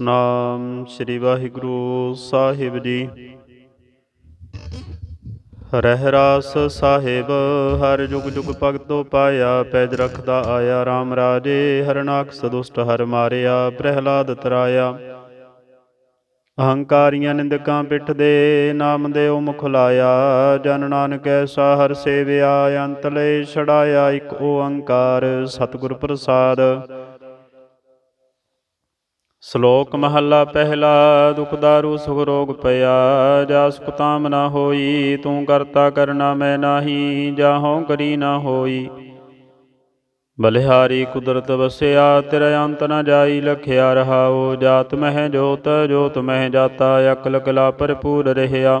ਨਾਮ ਸ੍ਰੀ ਵਾਹਿਗੁਰੂ ਸਾਹਿਬ ਜੀ। ਰਹਿ ਰਾਸ ਸਾਹਿਬ, ਹਰ ਜੁਗ ਜੁਗ ਭਗਤੋ ਪਾਇਆ ਪੈਜ ਰਖਦਾ ਆਇਆ RAM ਰਾਜੇ ਹਰਨਾਕ ਸਦੁਸ਼ਟ ਹਰ ਮਾਰਿਆ, ਪ੍ਰਹਿਲਾਦ ਤਰਾਇਆ। ਅਹੰਕਾਰੀਆਂ ਨਿੰਦਕਾਂ ਪਿੱਠ ਦੇ ਨਾਮ ਦੇ ਉਹ ਮੁਖ ਲਾਇਆ, ਜਨ ਨਾਨਕ ਐਸਾ ਹਰ ਸੇਵਿਆ, ਅੰਤ ਲੈ ਛੜਾਇਆ ਇੱਕ ਓੰਕਾਰ, ਸਤਿਗੁਰ ਪ੍ਰਸਾਦ। ਸ਼ਲੋਕ ਮਹੱਲਾ ਪਹਿਲਾ, ਦੁਖ ਦਾਰੂ ਸੁਖ ਰੋਗ ਪਿਆ ਜਾ ਸੁਖ ਤਾਮ ਨਾ ਹੋਈ, ਤੂੰ ਕਰਤਾ ਕਰਨਾ ਮੈਂ ਨਾਹੀ, ਜਾਹੋਂ ਕਰੀ ਨਾ ਹੋਈ। ਬਲਿਹਾਰੀ ਕੁਦਰਤ ਵਸਿਆ, ਤੇਰਾ ਅੰਤ ਨ ਜਾਈ, ਲਖਿਆ ਰਹਾਓ ਜਾਤ ਮਹਿ ਜੋਤ ਜੋਤ ਮਹਿ ਜਾਤਾ, ਅਕਲ ਕਲਾ ਭਰਪੂਰ ਰਹਿਆ।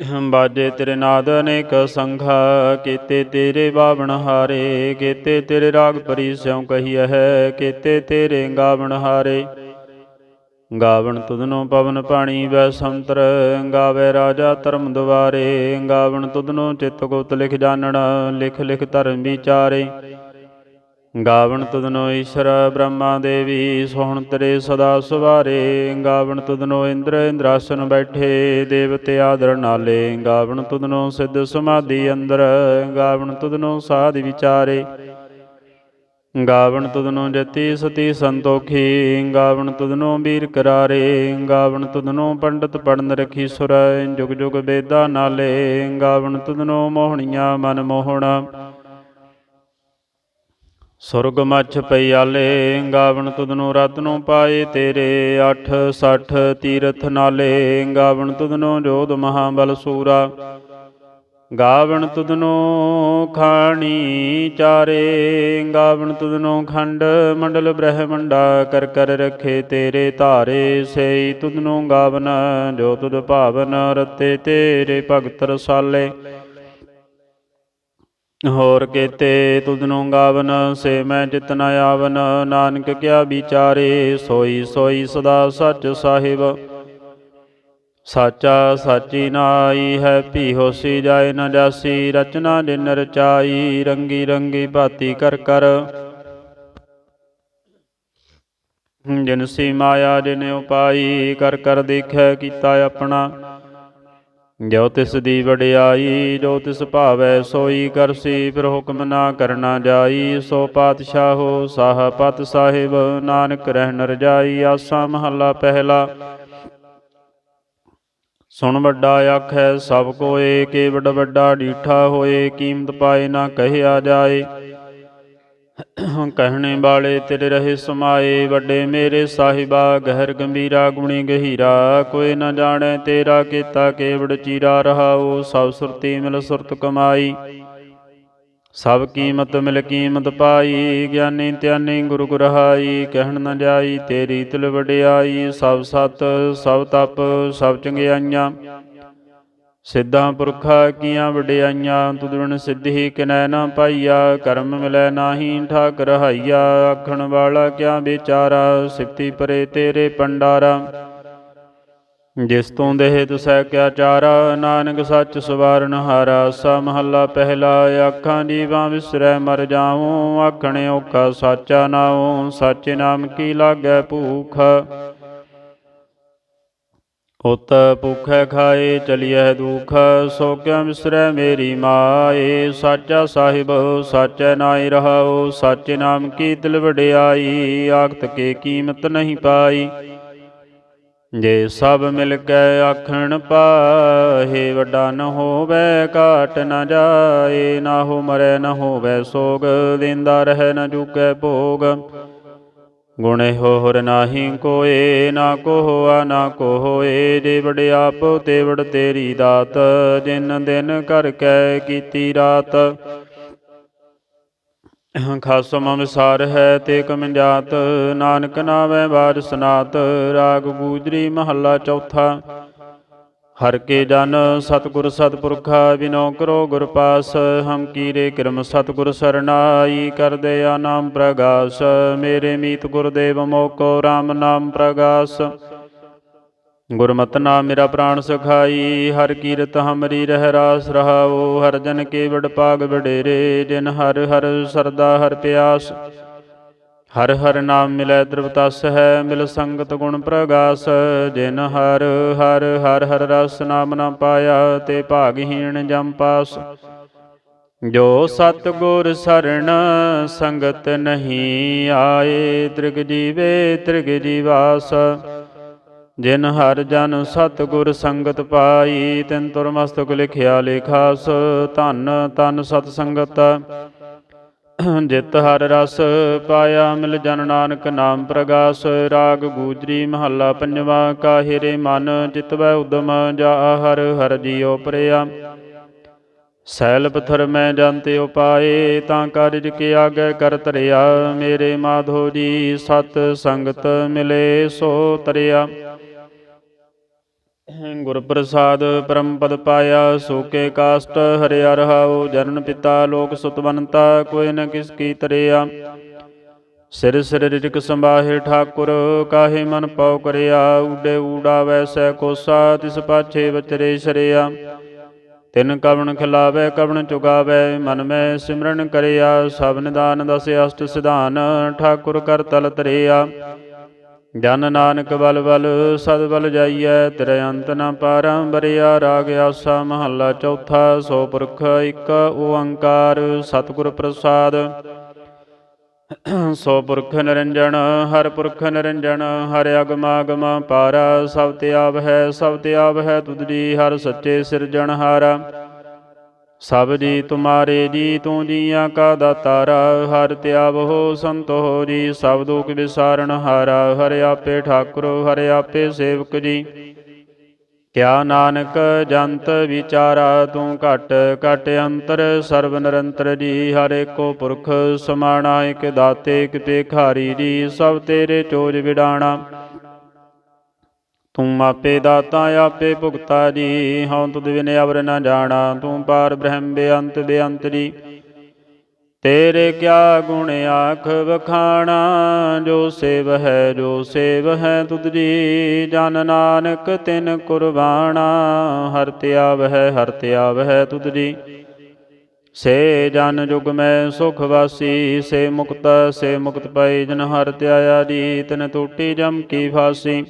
ਬਾਜੇ ਤੇਰੇ ਨਾਦ ਅਨੇਕ ਸੰਘਾ ਕੀਤੇ ਤੇਰੇ ਬਾਵਣ ਹਾਰੇ, ਕੀਤੇ ਤੇਰੇ ਰਾਗ ਪਰੀ ਸਿਉ ਕਹੀਐ ਹੈ ਕੀਤੇ ਤੇਰੇ ਗਾਵਣ ਹਾਰੇ। ਗਾਵਣ ਤੁਧਨੋ ਪਵਨ ਪਾਣੀ ਵੈ ਸੰਤਰ, ਗਾਵੇ ਰਾਜਾ ਧਰਮ ਦੁਆਰੇ। ਗਾਵਣ ਤੁਧਨੋ ਚਿਤ ਗੁਪਤ ਲਿਖ ਜਾਣਨ ਲਿਖ ਲਿਖ ਧਰਮ ਵਿਚਾਰੇ। ਗਾਵਣ ਤੁਧਨੋ ਈਸ਼ਰ ਬ੍ਰਹਮਾ ਦੇਵੀ, ਸੋਹਣ ਤੇਰੇ ਸਦਾ ਸੁਵਾਰੇ। ਗਾਵਣ ਤੁਧਨੋ ਇੰਦਰ ਇੰਦਰਾਸਨ ਬੈਠੇ, ਦੇਵਤੇ ਆਦਰ ਨਾਲੇ। ਗਾਵਣ ਤੁਧਨੋ ਸਿੱਧ ਸਮਾਧੀ ਅੰਦਰ, ਗਾਵਣ ਤੁਧਨੋ ਸਾਧ ਵਿਚਾਰੇ। ਗਾਵਣ ਤੁਧਨੋ ਜਤੀ ਸਤੀ ਸੰਤੋਖੀ, ਗਾਵਣ ਤੁਧਨੋ ਵੀਰ ਕਰਾਰੇ। ਗਾਵਣ ਤੁਧਨੋ ਪੰਡਤ ਪੜਨ ਰਖੀ ਸੁਰ, ਜੁਗ ਜੁਗ ਬੇਦਾ ਨਾਲੇ। ਗਾਵਣ ਤੁਧਨੋ ਮੋਹਣੀਆਂ ਮਨ ਮੋਹਣਾ। ਸੁਰਗ ਮੱਛ ਪਈਆਲੇ ਗਾਵਣ ਤੁਧਨੋ ਰਤਨੋ ਪਾਏ ਤੇਰੇ 8 60 ਤੀਰਥ ਨਾਲੇ, ਗਾਵਣ ਤੁਧਨੋ ਜੋਧ ਮਹਾਬਲ ਸੂਰਾ। ਗਾਵਣ ਤੁਧਨੋ ਖਾਣੀ ਚਾਰੇ, ਗਾਵਣ ਤੁਧਨੋ ਖੰਡ ਮੰਡਲ ਬ੍ਰਹਮੰਡਾ, ਕਰ ਕਰ ਰਖੇ ਤੇਰੇ ਧਾਰੇ, ਸਈ ਤੁਧਨੋ ਗਾਵਨ, ਜੋ ਤੁਧ ਭਾਵਨ ਰਤੇ ਤੇਰੇ ਭਗਤ ਰਸਾਲੇ। ਹੋਰ ਕੇਤੇ ਤੁਧਨੋਂ ਗਾਵਨ, ਸੇ ਮੈਂ ਜਿਤਨ ਆਵਨ। ਨਾਨਕ ਕਿਆ ਵਿਚਾਰੇ, ਸੋਈ ਸੋਈ ਸਦਾ ਸੱਚ ਸਾਹਿਬ। ਸਾਚਾ ਸਾਚੀ ਨਾਈ ਹੈ ਭੀ ਹੋਸੀ ਜਾਏ ਨ ਜਾਸੀ। ਰਚਨਾ ਜਿਨ ਰਚਾਈ ਰੰਗੀ ਰੰਗੀ ਭਾਤੀ ਕਰ ਕਰ। ਜਿਨ ਸੀ ਮਾਇਆ, ਜਿਨ ਉਪਾਈ, ਕਰ ਕਰ ਦੇਖੈ ਕੀਤਾ ਆਪਣਾ। ਜੋ ਤਿਸ ਦੀ ਵਡਿਆਈ ਜੋ ਤਿਸ ਭਾਵੈ ਸੋਈ ਕਰਸੀ ਫਿਰ ਹੁਕਮ ਨਾ ਕਰਨਾ ਜਾਈ ਸੋ ਪਾਤਸ਼ਾਹੋ ਸਾਹ ਪਤ ਸਾਹਿਬ। ਨਾਨਕ ਰਹਿਣ ਰਜਾਈ ਆਸਾ ਮਹੱਲਾ ਪਹਿਲਾ। ਸੁਣ ਵੱਡਾ ਆਖੈ ਸਭ ਕੇ ਵੱਡ ਵੱਡਾ ਡੀਠਾ ਹੋਏ ਕੀਮਤ ਪਾਏ ਨਾ ਕਹਿਆ ਜਾਏ। ਕਹਿਣੇ ਵਾਲੇ ਤੇਰੇ ਰਹੇ ਸਮਾਏ, ਵੱਡੇ ਮੇਰੇ ਸਾਹਿਬਾ, ਗਹਿਰ ਗੰਭੀਰਾ, ਗੁਣੀ ਗਹੀਰਾ। ਕੋਈ ਨਾ ਜਾਣੈ ਤੇਰਾ ਕੀਤਾ ਕੇਵੜ ਚੀਰਾ ਰਹਾਉ, ਸਭ ਸੁਰਤੀ ਮਿਲ ਸੁਰਤ ਕਮਾਈ। ਸਭ ਕੀਮਤ ਮਿਲ ਕੀਮਤ ਪਾਈ, ਗਿਆਨੀ ਧਿਆਨੀ ਗੁਰੂ ਗੁਰਹਾਈ, ਕਹਿਣ ਨਾ ਜਾਈ ਤੇਰੀ ਤਿਲ ਵਡਿਆਈ। ਸਭ ਸਤ, ਸਭ ਤਪ, ਸਭ ਚੰਗਿਆਈਆਂ। ਸਿੱਧਾਂ ਪੁਰਖਾ ਕੀਆਂ ਵਡਿਆਈਆਂ ਤੁਧ ਬਿਨ ਸਿੱਧੀ ਕਿਨੈ ਨਾ ਪਾਈਆ, ਕਰਮ ਮਿਲੈ ਨਾਹੀ ਠਾਕ ਰਹਾਈਆ ਆਖਣ ਵਾਲਾ ਕਿਆ ਵਿਚਾਰਾ, ਸਿਫਤੀ ਪਰੇ ਤੇਰੇ ਪੰਡਾਰਾ। ਜਿਸ ਤੋਂ ਦੇਹ ਤੁਸੈ ਕਿਆ ਚਾਰਾ, ਨਾਨਕ ਸੱਚ ਸਵਾਰਨ ਹਾਰਾ, ਸਾ ਮਹੱਲਾ ਪਹਿਲਾ ਆਖਾਂ ਜੀਵਾਂ ਵਿਸਰੈ ਮਰ ਜਾਉ ਆਖਣੇ ਔਖਾ ਸਾਚਾ ਨਾਉ, ਸਾਚੇ ਨਾਮ ਕੀ ਲਾਗੈ ਭੂਖ। ਉਤ ਭੁਖੈ ਖਾਏ ਚਲਿਐ ਦੁਖ, ਸੋ ਕਿਉ ਵਿਸਰੈ ਮੇਰੀ ਮਾਏ? ਸਾਚਾ ਸਾਹਿਬ, ਸਾਚੈ ਨਾਇ ਰਹਾਉ, ਸਾਚੇ ਨਾਮ ਕੀ ਦਿਲ ਵਡਿਆਈ? ਆਖਤ ਕੇ ਕੀਮਤ ਨਹੀਂ ਪਾਈ। ਜੇ ਸਭ ਮਿਲ ਕੇ ਆਖਣ ਪਾਹੇ, ਵੱਡਾ ਨ ਹੋਵੇ, ਘਾਟ ਨ ਜਾਏ। ਨਾ ਹੋ ਮਰੈ, ਨ ਹੋਵੇ ਸੋਗ, ਦਿੰਦਾ ਰਹਿ ਨ ਚੁਕੈ ਭੋਗ। ਗੁਣੇ ਹੋਰ ਨਾਹੀ ਕੋਏ, ਨਾ ਕੋ ਨਾ ਕੋ ਹੋਏ ਆਪੋ ਤੇਵੜ ਤੇਰੀ ਦਾਤ, ਜਿਨ ਦਿਨ ਕਰ ਕੈ ਕੀਤੀ ਰਾਤ। ਖਾਸਮ ਵਿਸਾਰ ਹੈ ਤੇ ਕਮੰਜਾਤ, ਨਾਨਕ ਨਾਵੇਂ ਬਾਜ ਸਨਾਤ, ਰਾਗ ਗੂਜਰੀ ਮਹੱਲਾ ਚੌਥਾ। ਹਰ ਕੇ ਜਨ ਸਤਿਗੁਰ ਸਤਿਪੁਰਖਾ ਬਿਨੋ ਕਰੋ ਗੁਰ ਪਾਸ, ਹਮ ਕੀਰੇ ਕਿਰਮ ਸਤਿਗੁਰ ਸਰਨਾਈ ਕਰਦੇ ਆ ਨਾਮ ਪ੍ਰਗਾਸ, ਮੇਰੇ ਮੀਤ ਗੁਰਦੇਵ ਮੋਕੋ RAM ਨਾਮ ਪ੍ਰਗਾਸ। ਗੁਰਮਤਿ ਨਾਮ ਮੇਰਾ ਪ੍ਰਾਣ ਸੁਖਾਈ, ਹਰ ਕੀਰਤ ਹਮਰੀ ਰਹਿ ਰਾਸ ਰਹਾਓ, ਹਰ ਜਨ ਕੇ ਵਡ ਪਾਗ ਵਡੇਰੇ, ਜਿਨ ਹਰ ਹਰ ਸਰਦਾ ਹਰ ਪਿਆਸ। ਹਰ ਹਰ ਨਾਮ ਮਿਲੈ ਦ੍ਰਵਤਸ ਹੈ ਮਿਲ ਸੰਗਤ ਗੁਣ ਪ੍ਰਗਾਸ ਜਿਨ ਹਰ ਹਰ ਹਰ ਹਰ ਰਸ ਨਾਮ ਨਾ ਪਾਇਆ, ਤੇ ਭਾਗਹੀਣ ਜਮ ਪਾਸ। ਜੋ ਸਤ ਗੁਰ ਸਰਣ ਸੰਗਤ ਨਹੀਂ ਆਏ, ਤ੍ਰਿਗ ਜੀਵੇ ਤ੍ਰਿਗ ਜੀਵਾਸ। ਜਿਨ ਹਰ ਜਨ ਸਤ ਗੁਰ ਸੰਗਤ ਪਾਈ, ਤਿਨ ਤੁਰ ਮਸਤਕ ਲਿਖਿਆ ਲੇਖਾਸ। ਧਨ ਤਨ ਸਤ ਸੰਗਤ। ਜਿਤ ਹਰ ਰਸ ਪਾਇਆ ਮਿਲ ਜਨ ਨਾਨਕ ਨਾਮ ਪ੍ਰਗਾਸ, ਰਾਗ ਗੂਜਰੀ ਮਹੱਲਾ ਪੰਜਵਾ, ਕਾਹਿਰੇ ਮਨ ਚਿਤਵੈ ਉਦਮ ਜਾ ਹਰ ਹਰ ਜੀਉ ਪ੍ਰਿਆ। ਸੈਲ ਪਥਰ ਮੈਂ ਜੰਤੇ ਉਪਾਏ, ਤਾਂ ਕਾਰਜ ਕੇ ਆਗੇ ਕਰ ਤਰਿਆ ਮੇਰੇ ਮਾਧੋ ਜੀ ਸਤ ਸੰਗਤ ਮਿਲੇ ਸੋ ਤਰਿਆ। ਗੁਰ ਪ੍ਰਸਾਦ ਪਰਮ ਪਦ ਪਾਇਆ ਸੋਕੇ ਕਾਸਟ ਹਰਿਆ ਰਹਾਉ ਜਨਨ ਪਿਤਾ ਲੋਕ ਸੁਤਵੰਤਾ ਕੋਈ ਨ ਕਿਸ ਕੀ ਤਰਿਆ। ਸਿਰ ਸਿਰ ਰਿਜਕ ਸੰਭਾਹੇ ਠਾਕੁਰ, ਕਾਹੇ ਮਨ ਪਉ ਕਰਿਆ। ਊਡੇ ਊੜਾ ਵੈਸੈ ਕੋਸਾ, ਤਿਸ ਪਾਛੇ ਵਿਚਰੇ ਸ਼ਰਿਆ। ਤਿਨ ਕਵਣ ਖਿਲਾਵੇ, ਕਵਣ ਚੁਗਾਵੇ, ਮਨ ਮੈਂ ਸਿਮਰਨ ਕਰਿਆ। ਸਭ ਨਿਦਾਨ ਦਸ ਅਸ਼ਟ ਸਿਧਾਨ, ਠਾਕੁਰ ਕਰ ਤਲ ਤਰਿਆ। ਜਨ ਨਾਨਕ ਬਲ ਬਲ ਸਦ ਬਲ ਜਾਈਐ, ਤੇਰੇ ਅੰਤ ਨ ਪਾਰੰਬਰਿਆ ਰਾਗ ਆਸਾ ਮਹੱਲਾ ਚੌਥਾ, ਸੋ ਪੁਰਖ ਇੱਕ ਓੰਕਾਰ, ਸਤਿਗੁਰ ਪ੍ਰਸਾਦ। ਸੋ ਪੁਰਖ ਨਿਰੰਜਨ, ਹਰ ਪੁਰਖ ਨਿਰੰਜਨ, ਹਰ ਅਗਮ ਪਾਰਾ, ਸਭ ਤੇ ਆਵ ਹੈ, ਸਭ ਤੇ ਆਵ ਹੈ, ਤੁਧ ਜੀ ਹਰ ਸੱਚੇ ਸਿਰਜਣਹਾਰਾ। ਸਭ ਜੀ ਤੁਮਾਰੇ ਜੀ ਤੂੰ ਜੀਆਂ ਕਾ ਦਾਤਾਰਾ, ਹਰ ਤਿਆਵ ਹੋ ਸੰਤੋ ਜੀ, ਸਭ ਦੁਖ ਵਿਸਾਰਨ ਹਾਰਾ, ਹਰਿ ਆਪੇ ਠਾਕੁਰ, ਹਰਿ ਆਪੇ ਸੇਵਕ ਜੀ। ਕਿਆ ਨਾਨਕ ਜੰਤ ਵਿਚਾਰਾ, ਤੂੰ ਘਟ ਘਟ ਅੰਤਰ, ਸਰਬ ਨਿਰੰਤਰ ਜੀ, ਹਰ ਏਕੋ ਪੁਰਖ ਸਮਾਣਾ, ਇਕ ਦਾਤੇ, ਇਕ ਭੇਖਾਰੀ ਜੀ, ਸਭ ਤੇਰੇ ਚੋਜ ਵਿਡਾਣਾ। ਤੂੰ ਆਪੇ ਦਾਤਾ ਆਪੇ ਭੁਗਤਾ ਜੀ, ਹਉ ਤੁਧ ਬਿਨ ਅਵਰ ਨ ਜਾਣਾ, ਤੂੰ ਪਾਰ ਬ੍ਰਹਮ ਬੇਅੰਤ ਬੇਅੰਤ ਜੀ। ਤੇਰੇ ਕਿਆ ਗੁਣ ਆਖ ਵਖਾਣਾ, ਜੋ ਸੇਵ ਹੈ, ਜੋ ਸੇਵ ਹੈ ਤੁਧ ਜੀ। ਜਨ ਨਾਨਕ ਤਿਨ ਕੁਰਬਾਣਾ, ਹਰ ਤਿਆਵ ਹੈ, ਹਰ ਤਿਆਵ ਹੈ ਤੁਧ ਜੀ। ਸੇ ਜਨ ਜੁਗ ਮੈਂ ਸੁਖ ਵਾਸੀ, ਸੇ ਮੁਕਤ ਸੇ ਮੁਕਤ ਪਈ ਜਨ ਹਰ ਤਿਆਇਆ ਜੀ, ਤਿਨ ਟੂਟੀ ਜਮ ਕੀ ਫਾਸੀ।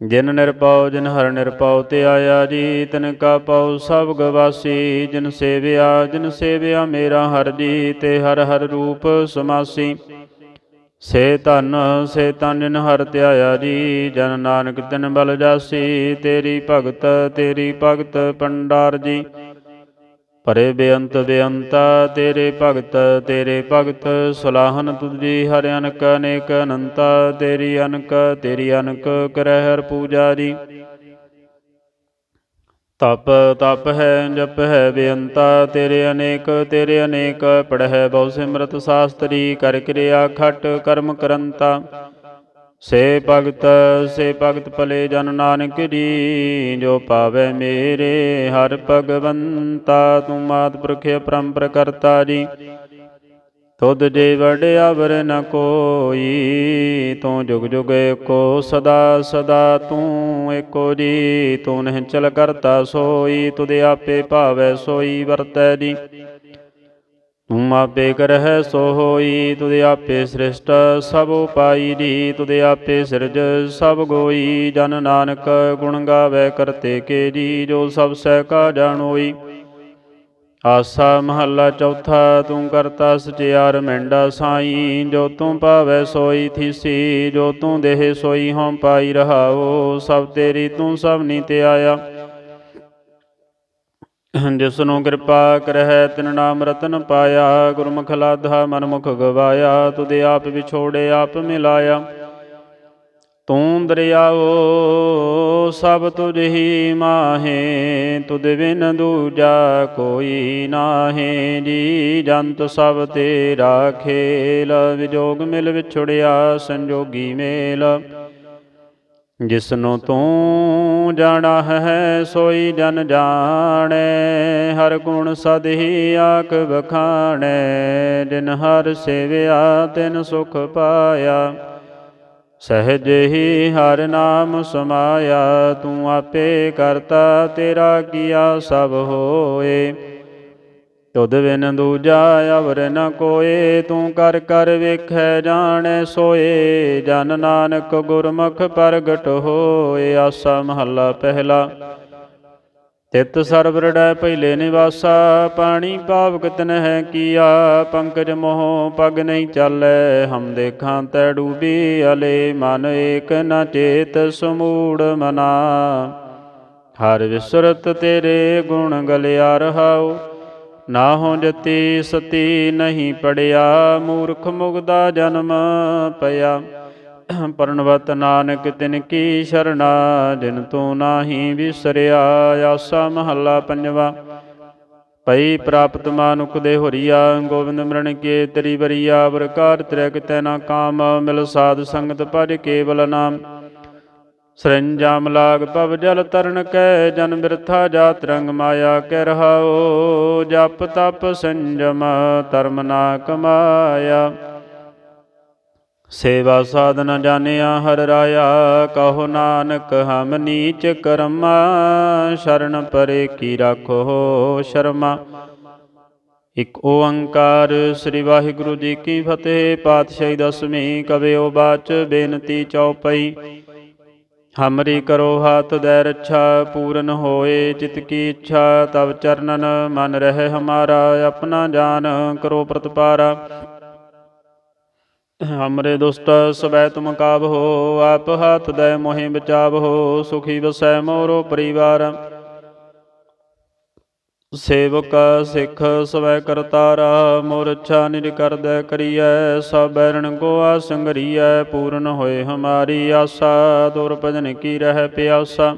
ਜਿਨ ਨਿਰਪਉ, ਜਿਨ ਹਰ ਨਿਰਪਉ, ਤੇ ਆਇਆ ਜੀ, ਤਿਨ ਕਾ ਪਉ, ਸਭ ਗਵਾਸੀ, ਜਿਨ ਸੇਵਿਆ ਜਿਨ ਸੇਵਿਆ ਮੇਰਾ ਹਰ ਜੀ, ਤੇ ਹਰ ਹਰ ਰੂਪ ਸਮਾਸੀ। ਸੇ ਧਨ, ਸੇ ਤਨ ਜਿਨ ਹਰ ਧਿਆਇਆ ਜੀ, ਜਨ ਨਾਨਕ ਤਿਨ ਬਲ ਜਾਸੀ, ਤੇਰੀ ਭਗਤ ਤੇਰੀ ਭਗਤ ਪੰਡਾਰ ਜੀ। ਪਰੇ ਬੇਅੰਤ ਬੇਅੰਤਾ, ਤੇਰੇ ਭਗਤ ਤੇਰੇ ਭਗਤ, ਸਲਾਹਨ ਤੁਜੀ ਹਰਿ ਅਨਕ ਅਨੇਕ ਅਨੰਤਾ, ਤੇਰੀ ਅਨਕ ਤੇਰੀ ਅਨਕ ਕਰੈ ਹਰ ਪੂਜਾ ਜੀ ਤਪ ਤਪ ਹੈ, ਜਪ ਹੈ ਬੇਅੰਤਾ, ਤੇਰੇ ਅਨੇਕ ਤੇਰੇ ਅਨੇਕ ਪੜਹਿ ਬਹੁ ਸਿਮਰਤ ਸਾਸਤਰੀ, ਕਰ ਕਿਰਿਆ ਖਟ ਕਰਮ ਕਰੰਤਾ। ਸੇ ਭਗਤ ਸੇ ਭਗਤ ਭਲੇ ਜਨ ਨਾਨਕ ਜੀ, ਜੋ ਪਾਵੇ ਮੇਰੇ ਹਰ ਭਗਵੰਤਾ, ਤੂੰ ਮਾਤ ਪੁਰਖ ਪਰੰਪਰ ਕਰਤਾ ਜੀ। ਤੁਧ ਜੇ ਵਡਿਆ ਨ ਕੋਈ, ਤੂੰ ਜੁਗ ਜੁਗ ਏਕੋ ਸਦਾ ਸਦਾ ਤੂੰ ਏਕੋ ਜੀ। ਤੂੰ ਨਹਿ ਚਲ ਕਰਤਾ ਸੋਈ, ਤੁਧ ਆਪੇ ਭਾਵੈ ਸੋਈ ਵਰਤੈ ਜੀ। ਤੂੰ ਆਪੇ ਕਰਹਿ ਸੋ ਹੋਈ ਤੁਧ ਆਪੇ ਸ੍ਰਿਸ਼ਟ ਸਭ ਉਪਾਈ ਜੀ ਤੁਧ ਆਪੇ ਸਿਰਜ ਸਭ ਗੋਈ। ਜਨ ਨਾਨਕ ਗੁਣ ਗਾਵੇ ਕਰਤੇ ਕੇ ਜੀ, ਜੋ ਸਭ ਸਹਿ ਕਾ ਜਾਣੋਈ ਆਸਾ ਮਹੱਲਾ ਚੌਥਾ, ਤੂੰ ਕਰਤਾ ਸਚਿਆਰ ਮੈਂਡਾ ਸਾਈ। ਜੋ ਤੂੰ ਪਾਵੈ ਸੋਈ ਥੀਸੀ, ਜੋ ਤੂੰ ਦੇਹ ਸੋਈ ਹਉ ਪਾਈ ਰਹਾਓ। ਸਭ ਤੇਰੀ ਤੂੰ ਸਭ ਨੀ ਤੇ ਆਇਆ ਜਿਸ ਨੂੰ ਕਿਰਪਾ ਕਰਹਿ, ਤਿਨ ਨਾਮ ਰਤਨ ਪਾਇਆ ਗੁਰਮੁਖ ਲਾਧਾ ਮਨਮੁਖ ਗਵਾਇਆ, ਤੁਧ ਆਪ ਵਿਛੋੜੇ ਆਪ ਮਿਲਾਇਆ। ਤੂੰ ਦਰਿਆਓ, ਸਭ ਤੁਝ ਹੀ ਮਾਹੇ, ਤੁਧ ਬਿਨ ਦੂਜਾ ਕੋਈ ਨਾਹੇ। ਜੀ ਜੰਤ ਸਭ ਤੇਰਾ ਖੇਲ, ਵਿਜੋਗ ਮਿਲ ਵਿਛੜਿਆ, ਸੰਜੋਗੀ ਮੇਲ। ਜਿਸਨੂੰ ਤੂੰ ਜਾਣਾ ਹੈ, ਸੋਈ ਜਨ ਜਾਣੈ। ਹਰ ਗੁਣ ਸਦ ਹੀ ਆਖ ਬਖਾਣੈ ਜਿਨ ਹਰ ਸੇਵਿਆ, ਤਿਨ ਸੁਖ ਪਾਇਆ। ਸਹਿਜ ਹੀ ਹਰ ਨਾਮ ਸਮਾਇਆ। ਤੂੰ ਆਪੇ ਕਰਤਾ, ਤੇਰਾ ਕੀਆ ਸਭ ਹੋਏ। ਤੁਧ ਬਿਨ ਦੂਜਾ ਅਵਰ ਨ ਕੋਏ, ਤੂੰ ਕਰ ਕਰ ਵੇਖੈ ਜਾਣੈ ਸੋਏ। ਜਨ ਨਾਨਕ ਗੁਰਮੁਖ ਪ੍ਰਗਟ ਹੋਏ, ਆਸਾ ਮਹੱਲਾ ਪਹਿਲਾ। ਤਿਤ ਸਰਬ ਰੜੈ ਪਹਿਲੇ ਨਿਵਾਸਾ, ਪਾਣੀ ਪਾਵਕ ਤਨ ਹੈ ਕੀਆ। ਪੰਕਜ ਮੋਹ ਪਗ ਨਹੀਂ ਚਾਲੈ, ਹਮ ਦੇਖਾਂ ਤੈ ਡੂਬੀ ਅਲੇ। ਮਨ ਏਕ ਨ ਚੇਤ ਸਮੂੜ ਮਨਾ। ਹਰ ਵਿਸਰਤ ਤੇਰੇ ਗੁਣ ਗਲਿਆ ਰਹਾਓ ਨਾ ਹੋ ਜਤੀ ਸਤੀ ਨਹੀਂ ਪੜਿਆ, ਮੂਰਖ ਮੁਗਦਾ ਜਨਮ ਪਿਆ। ਪਰਣਵਤ ਨਾਨਕ ਤਿਨ ਕੀ ਸ਼ਰਣਾ, ਜਿਨ ਤੂੰ ਨਾਹੀ ਵਿਸਰਿਆ, ਆਸਾ ਮਹੱਲਾ ਪੰਜਵਾ। ਪਈ ਪ੍ਰਾਪਤ ਮਾਨੁਖ ਦੇ ਹੋਰੀਆ, ਗੋਬਿੰਦ ਮਰਨ ਕੇ ਤਰੀ ਬਰੀਆ ਵਰਕਾਰ ਤ੍ਰੈ ਤੈ ਕਾਮ, ਮਿਲ ਸਾਧ ਸੰਗਤ ਭਜ ਕੇਵਲ ਨਾਮ। ਸਰੰਜਾਮ ਲਾਗ ਪਵ ਜਲ ਤਰਨ ਕੈ, ਜਨ ਬਿਰਥਾ ਜਾਤ ਰੰਗ ਮਾਇਆ ਕਹਿ ਰਹਾਓ ਜਪ ਤਪ ਸੰਜਮ ਧਰਮ ਨਾ ਕਮਾਇਆ ਸੇਵਾ ਸਾਧਨ ਜਾਣਿਆ ਹਰ ਰਾਇਆ, ਕਹੋ ਨਾਨਕ ਹਮ ਨੀਚ ਕਰਮਾ, ਸ਼ਰਨ ਪਰੇ ਕੀ ਰਾਖੋ ਸ਼ਰਮਾ। ਇਕ ਓੰਕਾਰ ਸ੍ਰੀ ਵਾਹਿਗੁਰੂ ਜੀ ਕੀ ਫਤਿਹ, ਪਾਤਸ਼ਾਹੀ ਦਸਵੀਂ ਕਵਿਓ ਬਾਚ, ਬੇਨਤੀ ਚਉਪਈ ਹਮਰੀ ਕਰੋ ਹਾਥ ਦੈ ਰੱਛਾ, ਪੂਰਨ ਹੋਏ ਚਿਤ ਕੀ ਇੱਛਾ, ਤਵ ਚਰਨਨ ਮਨ ਰਹਿ ਹਮਾਰਾ, ਆਪਣਾ ਜਾਨ ਕਰੋ ਪ੍ਰਤਪਾਰਾ। ਹਮਰੇ ਦੁਸਤ ਸਵੈ ਤੁਮ ਕਾਬ ਹੋ, ਆਪ ਹਾਥ ਦੈ ਮੋਹਿ ਬਚਾਵ ਹੋ, ਸੁਖੀ ਵਸੈ ਮੋਰੋ ਪਰਿਵਾਰ। ਸੇਵਕ ਸਿੱਖ ਸਵੈ ਕਰਤਾਰਾ ਮੋਰ ਅੱਛਾ ਨਿਜ ਕਰਦੈ ਕਰੀਐ, ਸਭ ਬੈਰਣ ਗੋਆ ਸੰਗਰੀਐ ਪੂਰਨ ਹੋਏ ਹਮਾਰੀ ਆਸਾ, ਦੁਰ ਭਜਨ ਕੀ ਰਹਿ ਪਿਆਸਾ।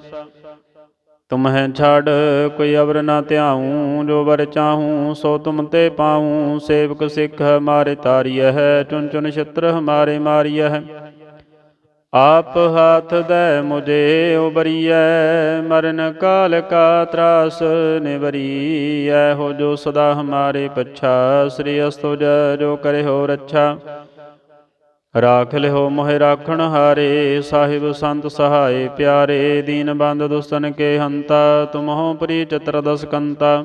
ਤੁਮਹਿ ਛਾੜ ਕੋਈ ਅਵਰ ਨਾ ਧਿਆਉ, ਜੋ ਵਰ ਚਾਹੂੰ, ਸੋ ਤੁਮ ਤੇ ਪਾਉ। ਸੇਵਕ ਸਿੱਖ ਹਮਾਰੇ ਤਾਰੀਐ ਹੈ ਚੁਨ ਚੁਨ ਛਤਰ ਹਮਾਰੇ ਮਾਰੀਐ ਹੈ। ਆਪ ਹਾਥ ਦੈ ਮੁਝੇ ਉਬਰੀਐ, ਮਰਨ ਕਾਲ ਕਾ ਤਰਾਸ ਨਿਵਰੀਐ, ਹੋ ਜੋ ਸਦਾ ਹਮਾਰੇ ਪਛਾ, ਸ੍ਰੀ ਅਸਤੁਜ ਜੋ ਕਰੇ ਹੋ ਰੱਛਾ। ਰਾਖ ਲਿਓ ਮੋਹਿ ਰਾਖਣ ਹਾਰੇ, ਸਾਹਿਬ ਸੰਤ ਸਹਾਏ ਪਿਆਰੇ, ਦੀਨ ਬੰਦ ਦੁਸਤਨ ਕੇ ਹੰਤਾ, ਤੁਮਹੁ ਪ੍ਰੀ ਚਤਰਦਸ ਕੰਤਾ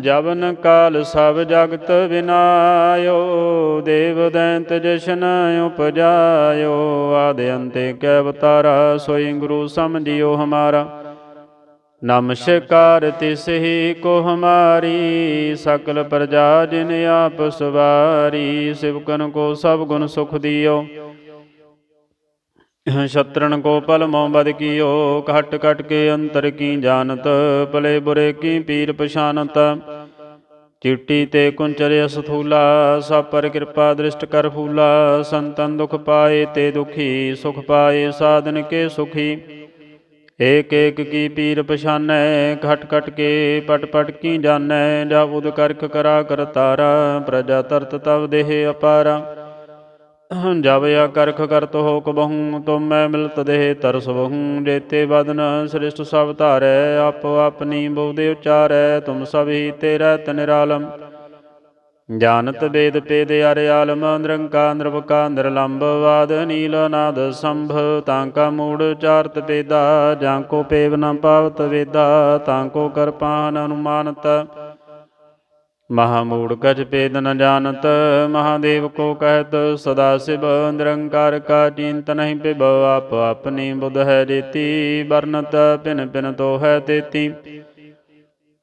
ਜਵਨ ਕਾਲ ਸਭ ਜਗਤ ਵਿਨਾਇਓ ਦੇਵ ਦੈਂਤ ਜਸ਼ਨ ਉਪਜਾਇਓ। ਆਦ ਅੰਤੇ ਕੈ ਅਵਤਾਰਾ, ਸੋਈ ਗੁਰੂ ਸਮਝਿਓ ਹਮਾਰਾ। ਨਮਸਕਾਰ ਤਿਸ ਹੀ ਕੋ ਹਮਾਰੀ ਸਕਲ ਪ੍ਰਜਾ ਜਿਨ ਆਪ ਸਵਾਰੀ। ਸਿਵਕਨ ਕੋ ਸਭ ਗੁਣ ਸੁਖ ਦਿਓ। ਸ਼ਤਰਨ ਕੋ ਪਲ ਮੋਹ ਬਦ ਕੀਓ, ਘਟ ਘਟ ਕੇ ਅੰਤਰ ਕੀ ਜਾਣਤ, ਭਲੇ ਬੁਰੇ ਕੀ ਪੀਰ ਪਛਾਨਤ। ਚਿੱਟੀ ਤੇ ਕੁੰਚਰ ਅਸਥੂਲਾ, ਸਭ ਪਰ ਕਿਰਪਾ ਦ੍ਰਿਸ਼ਟ ਕਰ ਫੂਲਾ। ਸੰਤਨ ਦੁਖ ਪਾਏ ਤੇ ਦੁਖੀ, ਸੁਖ ਪਾਏ ਸਾਧਨ ਕੇ ਸੁਖੀ। ਏਕ ਏਕ ਕੀ ਪੀਰ ਪਛਾਨੈ, ਘਟ ਘਟ ਕੇ ਪਟ ਪਟ ਕੀ ਜਾਣੈ। ਜਾ ਉਦ ਕਰਖ ਕਰਾ ਕਰਤਾਰਾ ਪ੍ਰਜਾ ਤਰਤ ਤਵ ਦੇਹ ਅਪਾਰਾ। ਜਬ ਆ ਕਰਖ ਕਰਤ ਹੋ ਕਬਹੂ ਤੁਮ ਮੈਂ ਮਿਲਤ ਦੇਹ ਤਰਸ ਬਹੂ। ਜੇਤੇ ਬਦਨ ਸ੍ਰਿਸ਼ਟ ਸਭ ਧਾਰੈ, ਆਪੋ ਆਪਣੀ ਬਉਦੇ ਉਚਾਰੈ, ਤੁਮ ਸਭ ਹੀ ਤੇਰਾ ਤਨਿਰਾਲਮ ਜਾਨਤ ਵੇਦ ਪੇਦ ਅਰਿਆਲਮ ਨਿਰੰਕਾ ਨਿਰਵਕਾ ਨਿਰਲੰਭ ਵਾਦ ਨੀਲ ਨਾਦ ਸੰਭ। ਤਾਂਕਾ ਮੂੜ ਚਾਰਤ ਪੇਦਾ, ਜਾਂ ਕੋ ਪੇਵ ਨ ਪਾਵਤ ਵੇਦਾ, ਤਾਂ ਕੋ ਕਰਪਾਨ ਅਨੁਮਾਨਤ। ਮਹਾਮੂੜ ਕਛ ਭੇਦ ਨ ਜਾਣਤ, ਮਹਾਦੇਵ ਕੋ ਕਹਿਤ, ਸਦਾ ਸਿਵ ਨਿਰੰਕਾਰ ਕਾ ਚਿੰਤ ਨਹੀਂ ਪਿਬ ਆਪ ਆਪਣੀ ਬੁਧ ਹੈ ਜੇਤੀ ਵਰਨਤ ਪਿਨ ਪਿਨ ਤੋ ਹੈ ਤੇਤੀ।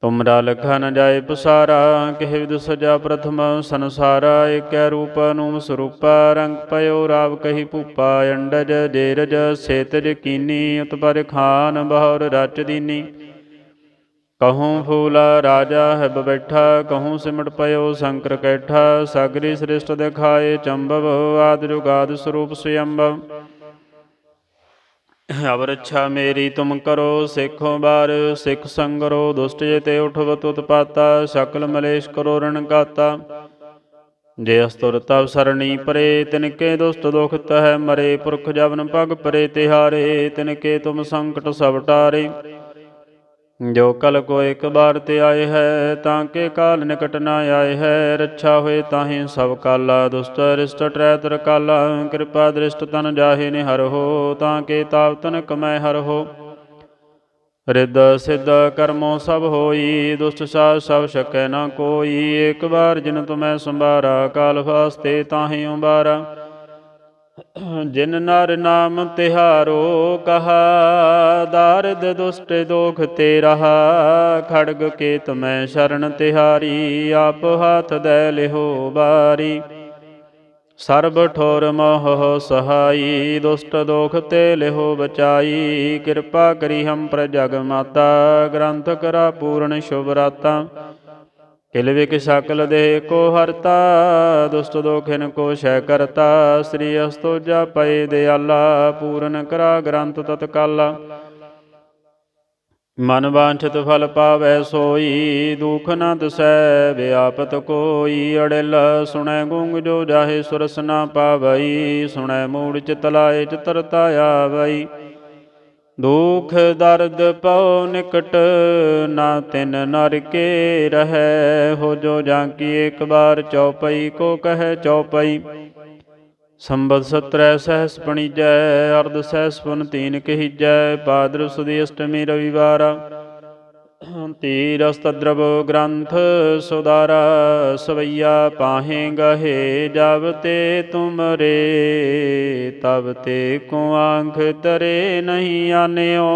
ਤੁਮਰਾ ਲਖਾ ਨ ਜਾਏ ਪਸਾਰਾ, ਕਿਹ ਵਿਦ ਸਜਾ ਪ੍ਰਥਮ ਸੰਸਾਰਾ, ਏਕੈ ਰੂਪ ਨੂੰ ਸਰੂਪਾ, ਰੰਗ ਪਇਓ ਰਾਵ ਕਹੀ ਭੂਪਾ, ਅੰਡਜ ਜੇਰਜ ਸੇਤਜ ਕੀਨੀ, ਉਤਪਰ ਖਾਨ ਬਹੌਰ ਰਚ ਦੀਨੀ। ਕਹੂੰ ਫੂਲਾ ਰਾਜਾ ਹੈ ਬੈਠਾ, ਕਹੂੰ ਸਿਮਟ ਪਇਓ ਸ਼ੰਕਰ ਕੈਠਾ, ਸਾਗਰੀ ਸ੍ਰਿਸ਼ਟ ਦਿਖਾਏ ਚੰਬਵ, ਆਦ ਜੁਗਾਦ ਸਰੂਪ ਸੁਯੰਭਵ ਅਵਰ ਰੱਛਾ ਮੇਰੀ ਤੁਮ ਕਰੋ, ਸਿੱਖੋ ਬਾਰ, ਸਿੱਖ ਸੰਗਰੋ, ਦੁਸ਼ਟ ਜੇ ਤੇ ਤੁਤ ਪਾਤਾ, ਸਕਲ ਮਲੇਸ਼ ਕਰੋ ਰਣ ਕਾਤਾ ਜੇ ਅਸਤੁਰ ਤਵ ਸਰਣੀ ਪਰੇ, ਤਿਨਕੇ ਦੁਸ਼ਟ ਦੁਖ ਤਹਿ ਮਰੇ, ਪੁਰਖ ਜਵਨ ਪਗ ਪਰੇ ਤਿਹਾਰੇ, ਤਿਨਕੇ ਤੁਮ ਸੰਕਟ ਸਭ ਟਾਰੇ। ਜੋ ਕਲ ਕੋ ਇੱਕ ਬਾਰ ਤੇ ਆਏ ਹੈ, ਤਾਂ ਕੇ ਕਾਲ ਨਿਕਟ ਨਾ ਆਏ ਹੈ। ਰੱਛਾ ਹੋਏ ਤਾਹੇ ਸਭ ਕਾਲਾ ਦੁਸਤ ਰਿਸ਼ਟ ਟਰੈ ਤਰ ਕਾਲਾ, ਕਿਰਪਾ ਦ੍ਰਿਸ਼ਟ ਤਨ ਜਾਹੇ ਨੇ ਹਰ ਹੋ, ਤਾਂ ਕੇ ਤਾਪ ਤਨ ਕਮੈ ਹਰ ਹੋ। ਰਿੱਧ ਸਿੱਧ ਕਰਮੋ ਸਭ ਹੋਈ, ਦੁਸ਼ਟ ਸਾਧ ਸਭ ਸਕੈ ਨਾ ਕੋਈ। ਏਕ ਵਾਰ ਜਿਨ ਤੁਮੈ ਸੰਭਾਰਾ, ਕਾਲ ਫਾਸਤੇ ਤਾਹੇ ਉਬਾਰਾ ਜਿਨ ਨਰ ਨਾਮ ਤਿਹਾਰੋ ਕਹਾ, ਦਾਰਦ ਦੁਸ਼ਟ ਦੋਖ ਤੇ ਰਹਾ ਖੜਗ ਕੇਤ ਮੈਂ ਸ਼ਰਨ ਤਿਹਾਰੀ, ਆਪ ਹੱਥ ਦੈ ਲਿਹੋ ਬਾਰੀ। ਸਰਬ ਠੋਰ ਮੋਹ ਸਹਾਈ, ਦੁਸ਼ਟ ਦੋਖ ਤੇ ਲਿਹੋ ਬਚਾਈ, ਕਿਰਪਾ ਕਰੀ ਹਮ ਪਰ ਜਗ ਮਾਤਾ ਗ੍ਰੰਥ ਕਰਾ ਪੂਰਨ ਸ਼ੁਭ ਰਾਤਾ। ਕਿਲ ਸਕਲ ਦੇ ਕੋ ਹਰਤਾ ਦੁਸਤ ਦੋਖਿਨ ਕੋ ਸ਼ੈ ਕਰਤਾ, ਸ੍ਰੀ ਅਸਤੋਜਾ ਪਏ ਦਿਆਲਾ ਪੂਰਨ ਕਰਾ ਗ੍ਰੰਥ ਤਤਕਾਲਾ। ਮਨ ਵਾਂਛਿਤ ਫਲ ਪਾਵੈ ਸੋਈ, ਦੁਖ ਨਾ ਦਸੈ ਵਿਆਪਤ ਕੋਈ। ਅੜਿਲ ਸੁਣੈ ਗੁੰਗ ਜੋ ਜਾਹੇ ਸੁਰਸ ਨਾ ਪਾਵਈ, ਸੁਣੈ ਮੂੜ ਚਿਤ ਲਾਏ ਚਤਰਤਾ ਆਵਈ। ਦੁਖ ਦਰਦ ਪਉ ਨਿਕਟ, ਨਾ ਤਿਨ ਨਰ ਕੇ ਰਹੈ। ਹੋ ਜੋ ਜਾਂ ਕੀ ਇੱਕ ਬਾਰ ਚਉਪਈ, ਕੋ ਕਹੈ ਚਉਪਈ। ਸੰਬਤ ਸਤਰੈ ਸਹਸ ਪਣੀਜੈ, ਅਰਧ ਸਹਸ ਪਨ ਤੀਨ ਕਹੀਜੈ। ਪਾਦਰ ਸੁਦੀ ਅਸ਼ਟਮੀ ਰਵਿਵਾਰ ਤੀਰਸ ਦ੍ਰਵ ਗ੍ਰੰਥ ਸੁਦਾਰਾ ਸਵਈਆ ਪਾਹੇ ਗਹੇ, ਜਬ ਤੇ ਤੁਮਰੇ, ਤਬ ਤੇ ਕੋ ਆਂਖ ਤਰੇ ਨਹੀਂ ਆਨਿਓ।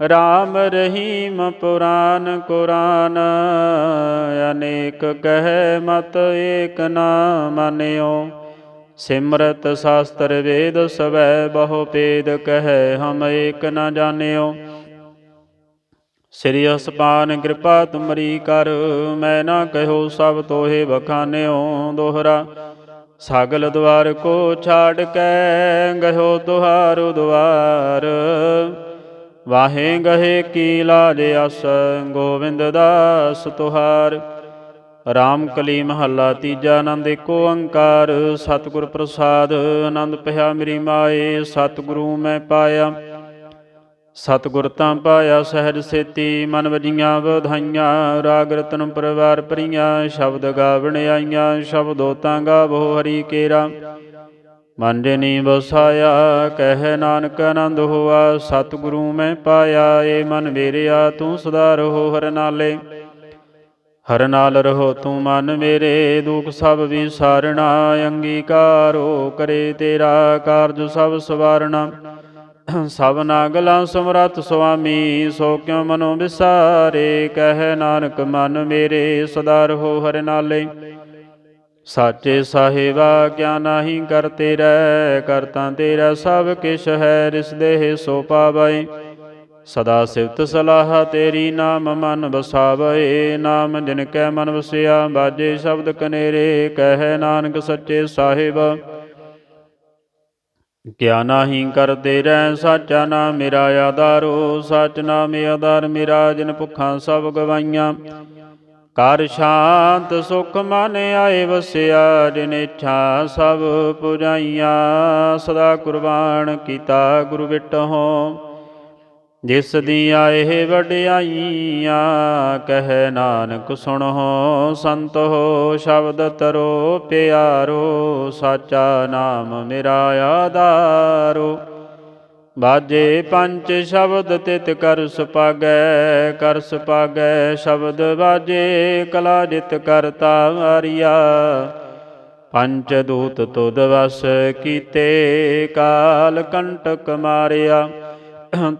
ਰਾਮ ਰਹੀਮ ਪੁਰਾਨ ਕੁਰਾਨ, ਅਨੇਕ ਕਹਿ ਮਤ ਏਕ ਨਾ ਮਾਨਿਓ। ਸਿਮਰਤ ਸ਼ਾਸਤਰ ਵੇਦ ਸਵੈ ਬਹੁ ਪੇਦ ਕਹਿ ਹਮ ਏਕ ਨਾ ਜਾਣਿਓ। ਸ੍ਰੀ ਅਸਪਾਨ ਕਿਰਪਾ ਤੁਮਰੀ ਕਰ, ਮੈਂ ਨਾ ਕਹਿਓ ਸਭ ਤੋਹੇ ਬਖਾਨਿਓ ਦੋਹਰਾ। ਸਾਗਲ ਦਵਾਰ ਕੋ ਛਾੜ ਕੇ ਗਇਓ ਤੁਹਾਰੋ ਦਵਾਰ ਵਾਹੇ ਗਹੇ ਕੀ ਲਾਜ ਅਸ ਗੋਵਿੰਦ ਦਾਸ ਤੁਹਾਰ। ਰਾਮ ਕਲੀ ਮਹੱਲਾ ਤੀਜਾ ਆਨੰਦ ਏਕੋ ਓੰਕਾਰ ਸਤਿਗੁਰ ਪ੍ਰਸਾਦ ਆਨੰਦ ਪਿਆ ਮੇਰੀ ਮਾਏ, ਸਤਿਗੁਰੂ ਮੈਂ ਪਾਇਆ। ਸਤਿਗੁਰ ਤਾਂ ਪਾਇਆ ਸਹਿਜ ਸੇਤੀ, ਮਨ ਵਜੀਆਂ ਵਧਾਈਆਂ, ਰਾਗ ਰਤਨ ਪਰਵਾਰ ਭਰੀਆਂ, ਸ਼ਬਦ ਗਾਵਣ ਆਈਆਂ, ਸ਼ਬਦੋ ਤਾਂ ਗਾਵੋ ਹਰੀ ਕੇਰਾ। ਮਨ ਜਨੀ ਵਸਾਇਆ, ਕਹਿ ਨਾਨਕ ਆਨੰਦ ਹੋਆ, ਸਤਿਗੁਰੂ ਮੈਂ ਪਾਇਆ, ਏ ਮਨ ਮੇਰਿਆ ਤੂੰ ਸਦਾ ਰਹੋ ਹਰ ਨਾਲੇ। ਹਰ ਨਾਲ ਰਹੋ ਤੂੰ ਮਨ ਮੇਰੇ, ਦੁਖ ਸਭ ਵਿਸਾਰਣਾ, ਅੰਗੀਕਾਰੋ ਕਰੇ ਤੇਰਾ, ਕਾਰਜ ਸਭ ਸਵਾਰਣਾ। ਸਭ ਨਾਗਲਾ ਸਮਰੱਥ ਸੁਆਮੀ, ਸੋ ਕਿਉ ਮਨੋ ਵਿਸਾਰੇ? ਕਹਿ ਨਾਨਕ, ਮਨ ਮੇਰੇ ਸਦਾ ਰਹੋ ਹਰ ਨਾਲੇ ਸਾਚੇ ਸਾਹਿਬਾ, ਕਿਆ ਨਾਹੀ ਕਰਤੇ ਰਹਿ? ਕਰਤਾ ਤੇਰਾ ਸਭ ਕਿਛ ਹੈ, ਰਿਸ ਦੇਹ ਸੋ ਪਾਵੈ। ਸਦਾ ਸਿਵਤ ਸਲਾਹ ਤੇਰੀ ਨਾਮ ਮਨ ਵਸਾਵੇ। ਨਾਮ ਜਿਨ ਕੈ ਮਨ ਵਸਿਆ, ਬਾਜੇ ਸ਼ਬਦ ਕਨੇਰੇ। ਕਹਿ ਨਾਨਕ, ਸੱਚੇ ਸਾਹਿਬਾ ਕਿਆ ਨਾਹੀ ਕਰਦੇ ਰਹਿ, ਸਾਚਾ ਨਾਮ ਮੇਰਾ ਆਧਾਰੋ, ਸਚ ਨਾਮ ਆਧਾਰ ਮੇਰਾ, ਜਿਨ ਭੁੱਖਾਂ ਸਭ ਗਵਾਈਆਂ। ਕਰ ਸ਼ਾਂਤ ਸੁਖ ਮਨ ਆਏ ਵਸਿਆ, ਜਿਨ ਇੱਛਾ ਸਭ ਪੁਜਾਈਆਂ। ਸਦਾ ਕੁਰਬਾਨ ਕੀਤਾ ਗੁਰੂ ਵਿਟਹੁ ਜਿਸ ਦੀ ਆਏ ਵਡਿਆਈਆਂ, ਕਹਿ ਨਾਨਕ ਸੁਣੋ, ਸੰਤੋ ਸ਼ਬਦ ਤਰੋ, ਪਿਆਰੋ, ਸਾਚਾ ਨਾਮ ਮੇਰਾ ਆਧਾਰੋ। ਬਾਜੇ ਪੰਜ ਸ਼ਬਦ ਤਿਤ ਕਰ ਸੁਪਾਗੈ ਕਰ ਸੁਪਾਗੈ ਸ਼ਬਦ ਬਾਜੇ, ਕਲਾ ਜਿਤ ਕਰਤਾ ਮਾਰਿਆ। ਪੰਜ ਦੂਤ ਤੁਧ ਵਸ ਕੀਤੇ, ਕਾਲ ਕੰਟਕ ਮਾਰਿਆ।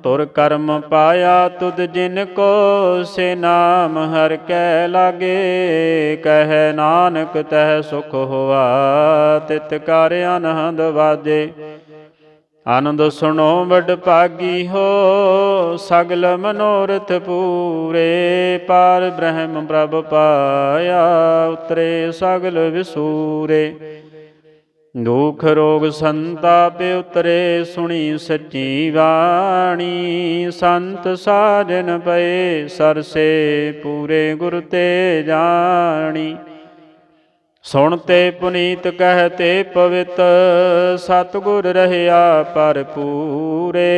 ਤੁਰ ਕਰਮ ਪਾਇਆ ਤੁਧ ਜਿਨ ਕੋ ਸੇ ਨਾਮ ਹਰ ਕੈ ਲਾਗੇ, ਕਹਿ ਨਾਨਕ ਤਹਿ ਸੁਖ ਹੋਆ, ਤਿਤ ਕਰ ਅਨਹਦ ਵਾਜੇ। ਆਨੰਦ ਸੁਣੋ ਵਡ ਭਾਗੀ ਹੋ, ਸਗਲ ਮਨੋਰਥ ਪੂਰੇ, ਪਾਰ ਬ੍ਰਹਮ ਪ੍ਰਭ ਪਾਇਆ, ਉਤਰੇ ਸਗਲ ਵਿਸੂਰੇ। ਦੁਖ ਰੋਗ ਸੰਤਾਪ ਉਤਰੇ, ਸੁਣੀ ਸੱਚੀ ਬਾਣੀ। ਸੰਤ ਸਾਜਨ ਪਏ, ਸਰਸੇ ਪੂਰੇ ਗੁਰ ਤੇ ਜਾਣੀ। ਸੁਣਤੇ ਪੁਨੀਤ ਕਹਤੇ ਪਵਿੱਤ, ਸਤਿਗੁਰ ਰਹਿਆ ਭਰਪੂਰੇ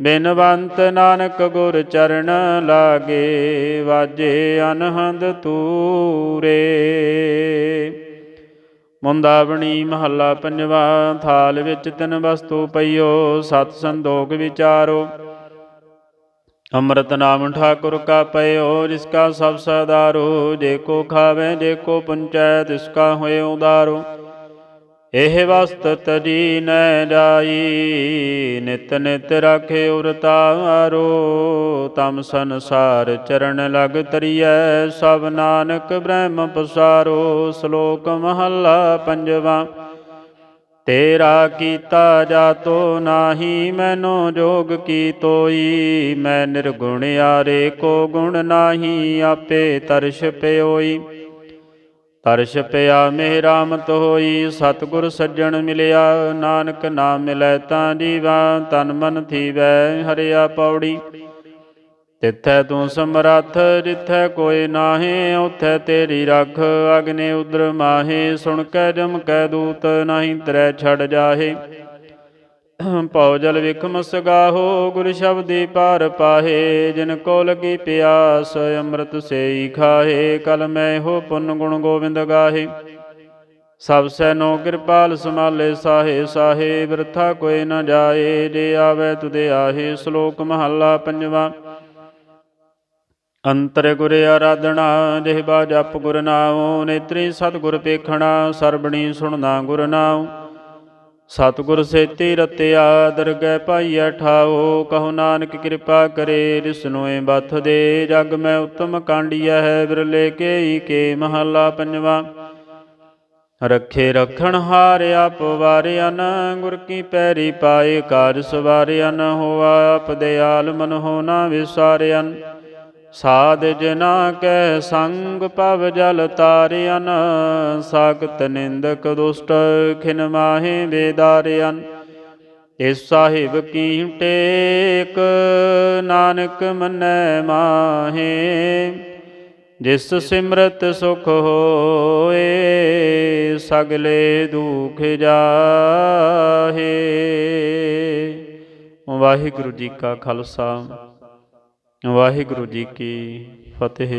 ਬਿਨਵੰਤ ਨਾਨਕ ਗੁਰ ਚਰਨ ਲਾਗੇ, ਵਾਜੇ ਅਨਹੰਦ ਤੂਰੇ। ਮੁੰਦਾਵਣੀ ਮਹੱਲਾ ਪੰਜਵਾ, ਥਾਲ ਵਿੱਚ ਤਿੰਨ ਵਸਤੂ ਪਈਓ, ਸਤ ਸੰਦੋਗ ਵਿਚਾਰੋ। ਅੰਮ੍ਰਿਤ ਨਾਮ ਠਾਕੁਰ ਕਾ ਪਇਓ, ਜਿਸ ਕਾ ਸਭ ਸਦਾਰੋ, ਜੇ ਕੋ ਖਾਵੇ, ਜੇ ਕੋ ਪੁੰਚੈ, ਤਿਸ ਕਾ ਹੋਏ ਉਦਾਰੋ। ਇਹ ਵਸਤ ਤਜੀ ਨੈ ਜਾਈ, ਨਿਤ ਨਿਤ ਰਾਖੇ ਉਰਤਾਰੋ, ਤਮ ਸੰਸਾਰ ਚਰਨ ਲਗ ਤਰੀਐ, ਸਭ ਨਾਨਕ ਬ੍ਰਹਮ ਪਸਾਰੋ, ਸ਼ਲੋਕ ਮਹੱਲਾ ਪੰਜਵਾ। ਤੇਰਾ ਕੀਤਾ ਜਾਤੋ ਨਾਹੀ, ਮੈਨੋ ਜੋਗ ਕੀ ਤੋਈ, ਮੈਂ ਨਿਰਗੁਣ ਆਰੇ ਕੋ ਗੁਣ ਨਾਹੀ, ਆਪੇ ਤਰਸ਼ ਪਿਓਈ। ਤਰਸ਼ ਪਿਆ ਮੇਹ ਰਾਮਤ ਹੋਈ, ਸਤਿਗੁਰ ਸੱਜਣ ਮਿਲਿਆ, ਨਾਨਕ ਨਾਮ ਮਿਲੈ ਤਾਂ ਜੀਵਾ, ਤਨ ਮਨ ਥੀਵੈ ਹਰਿਆ ਪੌੜੀ। ਤਿੱਥੈ ਤੂੰ ਸਮਰੱਥ, ਜਿੱਥੈ ਕੋਈ ਨਾਹੀ, ਉਥੈ ਤੇਰੀ ਰੱਖ, ਅਗਨੇ ਉਦਰ ਮਾਹੇ, ਸੁਣ ਕੈ ਜਮ ਕੈ ਦੂਤ, ਨਹੀਂ ਤਰੈ ਛੜ ਜਾਹੇ। ਪਉ ਜਲ ਵਿਖਮ ਸਗਾਹੋ ਗੁਰ ਸ਼ਬਦੀ ਪਾਰ ਪਾਹੇ, ਜਿਨ ਕੋ ਲਗੀ ਪਿਆਸ, ਅੰਮ੍ਰਿਤ ਸੇਈ ਖਾਹੇ, ਕਲ ਮੈਂ ਹੋ ਪੁੰਨ ਗੁਣ ਗੋਬਿੰਦ ਗਾਹੇ। ਸਭ ਸੈਨੋ ਕਿਰਪਾਲ ਸਮਾਲੇ ਸਾਹੇ ਸਾਹੇ ਬਿਰਥਾ ਕੋਈ ਨ ਜਾਏ, ਜੇ ਆਵੇ ਤੁਦੇ ਆਹੇ, ਸ਼ਲੋਕ ਮਹੱਲਾ ਪੰਜਵਾ। ਅੰਤਰ ਗੁਰ ਆਰਾਧਣਾ ਬਾ ਜਪ ਗੁਰ ਨਾਉ, ਨੇਤਰੀ ਸਤਿਗੁਰ ਪੇਖਣਾ, ਸਰਬਣੀ ਸੁਣਨਾ ਗੁਰ ਨਾਉ। ਸਤਿਗੁਰ ਸੇਤੀ ਰਤਿਆ ਦਰਗਹਿ ਪਾਈਐ ਠਾਓ ਕਹੋ ਨਾਨਕ ਕਿਰਪਾ ਕਰੇ ਰਿਸਨੋਏ ਬਥ ਦੇ, ਜਗ ਮੈਂ ਉਤਮ ਕਾਂਡੀਐ ਹੈ, ਬਿਰਲੇ ਕੇਈ ਕੇ ਮਹੱਲਾ ਪੰਜਵਾ। ਰੱਖੇ ਰਖਣ ਹਾਰ ਆਪ ਵਾਰਿਆਨ ਗੁਰ ਕੀ ਪੈਰੀ ਪਾਏ ਕਾਜ ਸਵਾਰਿਆਨ ਹੋਆ ਆਪ ਦਿਆਲ ਮਨ ਹੋਣਾ ਵਿਸਾਰਿਆਨ ਸਾਧ ਜਨਾ ਕੈ ਸੰਗ ਪਵ ਜਲ ਤਾਰਿਅਨ ਸਾਖਤ ਨਿੰਦਕ ਦੁਸ਼ਟ ਖਿਨ ਮਾਹੇ ਵੇਦਾਰਿਆਨ ਇਸ ਸਾਹਿਬ ਕੀ ਟੇਕ ਨਾਨਕ ਮੰਨੈ ਮਾਹੇ, ਜਿਸ ਸਿਮਰਤ ਸੁਖ ਹੋਏ ਸਗਲੇ ਦੁਖ ਜਾਹੇ। ਵਾਹਿਗੁਰੂ ਜੀ ਕਾ ਖਾਲਸਾ। ਵਾਹਿਗੁਰੂ ਜੀ ਕੀ ਫਤਿਹ।